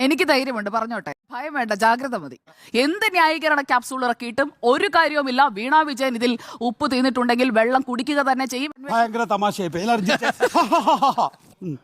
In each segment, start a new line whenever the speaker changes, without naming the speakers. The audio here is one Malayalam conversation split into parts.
എനിക്ക് ധൈര്യമുണ്ട് പറഞ്ഞോട്ടെ. ഭയം വേണ്ട ജാഗ്രത മതി. എന്ത് ന്യായീകരണ ക്യാപ്സൂൾ ഇറക്കിയിട്ടും ഒരു കാര്യവുമില്ല. വീണ വിജയൻ ഇതിൽ ഉപ്പ് തീർന്നിട്ടുണ്ടെങ്കിൽ വെള്ളം കുടിക്കുക തന്നെ ചെയ്യും.
ഭയങ്കര തമാശയായി പോയി. എല്ലാവരും ചിരിച്ചേ. ഉം.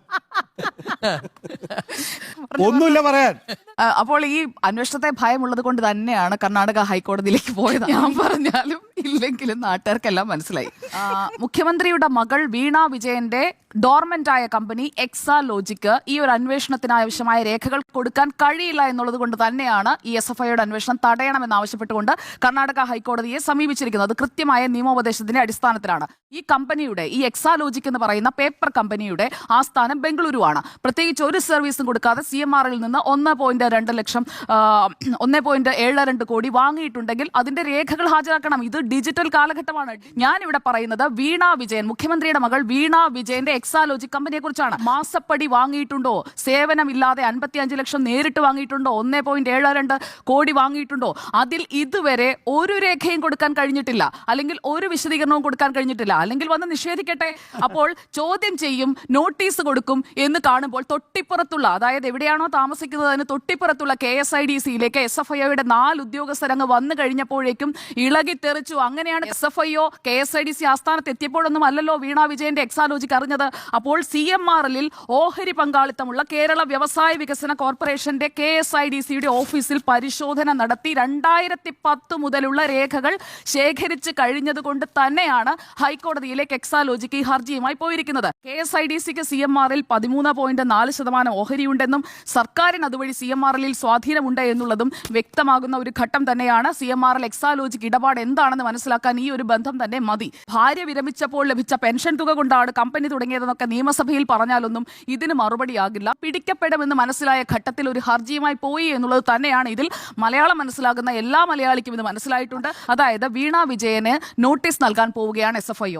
ഒന്നുമില്ല പറയാൻ.
ആ, അപ്പോൾ ഈ അന്വേഷണത്തെ ഭയമുള്ളത് കൊണ്ട് തന്നെയാണ് കർണാടക ഹൈക്കോടതിയിലേക്ക് പോയത്. ഞാൻ പറഞ്ഞാലും ഇല്ലെങ്കിലും നാട്ടുകാർക്കെല്ലാം മനസ്സിലായി. ആ, മുഖ്യമന്ത്രിയുടെ മകൾ വീണ വിജയന്റെ ഡോർമെന്റ് ആയ കമ്പനി എക്സാ ലോജിക്ക് ഈ ഒരു അന്വേഷണത്തിന് ആവശ്യമായ രേഖകൾ കൊടുക്കാൻ കഴിയില്ല എന്നുള്ളത് കൊണ്ട് തന്നെയാണ് ഈ എസ് എഫ് ഐയുടെ അന്വേഷണം തടയണമെന്ന് ആവശ്യപ്പെട്ടുകൊണ്ട് കർണാടക ഹൈക്കോടതിയെ സമീപിച്ചിരിക്കുന്നത്. കൃത്യമായ നിയമോപദേശത്തിന്റെ അടിസ്ഥാനത്തിലാണ്. ഈ കമ്പനിയുടെ ഈ എക്സാ ലോജിക് എന്ന് പറയുന്ന പേപ്പർ കമ്പനിയുടെ ആസ്ഥാനം ബംഗളൂരുവാണ്. പ്രത്യേകിച്ച് ഒരു സർവീസും കൊടുക്കാതെ സി എം ആറിൽ നിന്ന് ഒന്ന് പോയിന്റ് രണ്ട് ലക്ഷം ഒന്ന് പോയിന്റ് ഏഴ് രണ്ട് കോടി വാങ്ങിയിട്ടുണ്ടെങ്കിൽ അതിന്റെ രേഖകൾ ഹാജരാക്കണം. ഇത് ഡിജിറ്റൽ കാലഘട്ടമാണ്. ഞാനിവിടെ പറയുന്നത് വീണ വിജയൻ മുഖ്യമന്ത്രിയുടെ മകൾ വീണ വിജയന്റെ എക്സാലോജി കമ്പനിയെ കുറിച്ചാണ് മാസപ്പടി വാങ്ങിയിട്ടുണ്ടോ? സേവനമില്ലാതെ അൻപത്തിയഞ്ച് ലക്ഷം നേരിട്ട് വാങ്ങിയിട്ടുണ്ടോ? ഒന്നേ പോയിന്റ് ഏഴ് രണ്ട് കോടി വാങ്ങിയിട്ടുണ്ടോ? അതിൽ ഇതുവരെ ഒരു രേഖയും കൊടുക്കാൻ കഴിഞ്ഞിട്ടില്ല. അല്ലെങ്കിൽ ഒരു വിശദീകരണവും കൊടുക്കാൻ കഴിഞ്ഞിട്ടില്ല. അല്ലെങ്കിൽ വന്ന് നിഷേധിക്കട്ടെ? അപ്പോൾ ചോദ്യം ചെയ്യും നോട്ടീസ് കൊടുക്കും എന്ന് കാണുമ്പോൾ തൊട്ടിപ്പുറത്തുള്ള അതായത് എവിടെയാണോ താമസിക്കുന്നത് അതിന് തൊട്ടിപ്പുറത്തുള്ള കെ എസ് ഐ ഡി സിയിലേക്ക് എസ് എഫ് ഐയുടെ നാല് ഉദ്യോഗസ്ഥരങ്ങ് വന്നു കഴിഞ്ഞപ്പോഴേക്കും ഇളകി തെറിച്ചു അങ്ങനെയാണ് S F IO K S I D C ആസ്ഥാനത്ത് എത്തിയപ്പോഴൊന്നും അല്ലല്ലോ വീണ വിജയന്റെ എക്സാലോജിക്ക് അറിഞ്ഞത്. അപ്പോൾ സി എം എല്ലിൽ ഓഹരി പങ്കാളിത്തമുള്ള കേരള വ്യവസായ വികസന കോർപ്പറേഷന്റെ കെ എസ് ഐ ഡി സിയുടെ ഓഫീസിൽ പരിശോധന നടത്തി രണ്ടായിരത്തി പത്ത് മുതലുള്ള രേഖകൾ ശേഖരിച്ച് കഴിഞ്ഞതുകൊണ്ട് തന്നെയാണ് ഹൈക്കോടതിയിലേക്ക് എക്സാലോജിക്ക് ഈ ഹർജിയുമായി പോയിരിക്കുന്നത്. കെ എസ് ഐ ഡി സിക്ക് സി എം ആറിൽ പതിമൂന്ന് പോയിന്റ് നാല് ശതമാനം ഓഹരിയുണ്ടെന്നും സർക്കാരിന് അതുവഴി സി എം ആറിൽ സ്വാധീനമുണ്ട് എന്നുള്ളതും വ്യക്തമാകുന്ന ഒരു ഘട്ടം തന്നെയാണ് സി എം ആറിൽ എക്സാലോജിക്ക് ഇടപാട് എന്താണെന്ന് മനസ്സിലാക്കാൻ ഈ ഒരു ബന്ധം തന്നെ മതി. ഭാര്യ വിരമിച്ചപ്പോൾ ലഭിച്ച പെൻഷൻ തുക കൊണ്ടാണ് കമ്പനി തുടങ്ങിയതെന്നൊക്കെ നിയമസഭയിൽ പറഞ്ഞാലൊന്നും ഇതിന് മറുപടിയാകില്ല. പിടിക്കപ്പെടുമെന്ന് മനസ്സിലായ ഘട്ടത്തിൽ ഒരു ഹർജിയുമായി പോയി എന്നുള്ളത് തന്നെയാണ് ഇതിൽ മലയാളം മനസ്സിലാകുന്ന എല്ലാ മലയാളിക്കും ഇത് മനസ്സിലായിട്ടുണ്ട്. അതായത് വീണ വിജയന് നോട്ടീസ് നൽകാൻ പോവുകയാണ് എസ് എഫ് ഐ